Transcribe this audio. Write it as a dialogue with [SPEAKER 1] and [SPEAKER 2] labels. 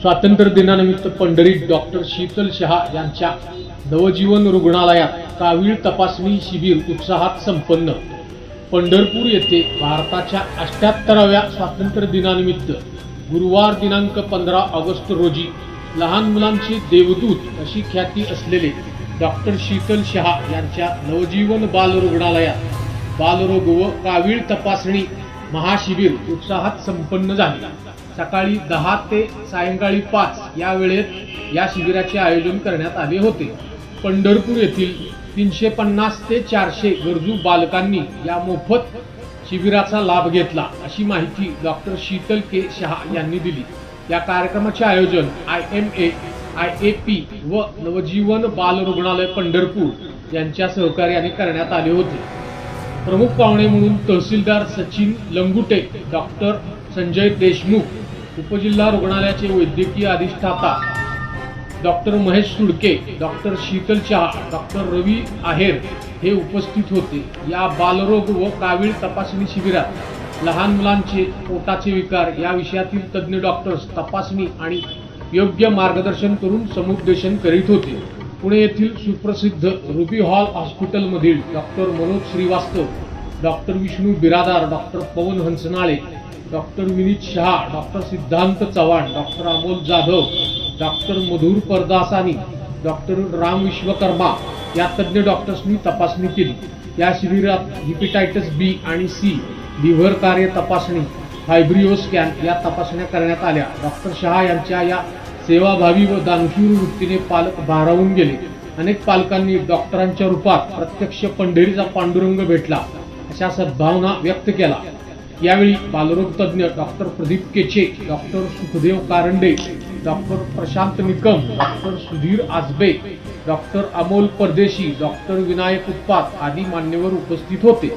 [SPEAKER 1] स्वातंत्र्य दिनानिमित्त पंढरीत डॉक्टर शीतल शहा यांच्या नवजीवन रुग्णालयात कावीळ तपासणी शिबिर उत्साहात संपन्न. पंढरपूर येथे भारताच्या अष्ट्याहत्तराव्या स्वातंत्र्य दिनानिमित्त गुरुवार दिनांक पंधरा ऑगस्ट रोजी लहान मुलांचे देवदूत अशी ख्याती असलेले डॉक्टर शीतल शहा यांच्या नवजीवन बाल रुग्णालयात बालरोग व कावीळ तपासणी महाशिबिर उत्साहात संपन्न झाले. सकाळी दहा ते सायंकाळी पाच या वेळेत या शिबिराचे आयोजन करण्यात आले होते. पंढरपूर येथील तीनशे पन्नास ते चारशे गरजू बालकांनी या मोफत शिबिराचा लाभ घेतला अशी माहिती डॉक्टर शीतल के शहा यांनी दिली. या कार्यक्रमाचे आयोजन I M A I A P व नवजीवन बाल रुग्णालय पंढरपूर यांच्या सहकार्याने करण्यात आले होते. प्रमुख पाहुणे म्हणून तहसीलदार सचिन लंगुटे डॉक्टर संजय देशमुख उपजिल्हा रुग्णालयाचे वैद्यकीय अधिष्ठाता doctor Mahesh Sudke doctor Sheetal Shah doctor Ravi Aher हे उपस्थित होते. या बालरोग व कावीळ तपासणी शिबिरात लहान मुलांचे पोटाचे विकार या विषयातील तज्ज्ञ डॉक्टर्स तपासणी आणि योग्य मार्गदर्शन करून समुपदेशन करीत होते. पुणे येथील सुप्रसिद्ध Ruby Hall हॉस्पिटलमधील doctor Manoj Shrivastava doctor Vishnu Biradar doctor Pawan Hansnale doctor Vineet Shah doctor Siddhant Chavan doctor Amol Jadhav doctor Madhur Pardasani doctor Ram Vishwakarma या तज्ज्ञ डॉक्टर्सनी तपासणी केली. या शिबिरात हिपिटायटस बी आणि सी लिव्हर कार्य तपासणी फायब्रिओ स्कॅन या तपासण्या करण्यात आल्या. डॉक्टर शहा यांच्या या सेवाभावी व दानशूर वृत्तीने पालक भारावून गेले. अनेक पालकांनी डॉक्टरांच्या रूपात प्रत्यक्ष पंढरीचा पांडुरंग भेटला. अशा सद्भावना व्यक्त केला. यावेळी बालरोग तज्ज्ञ doctor Pradeep Keche doctor Sukhdev Karande doctor Prashant Nikam doctor Sudhir Ajbe doctor Amol Pardeshi doctor Vinayak उत्पात आदी मान्यवर उपस्थित होते.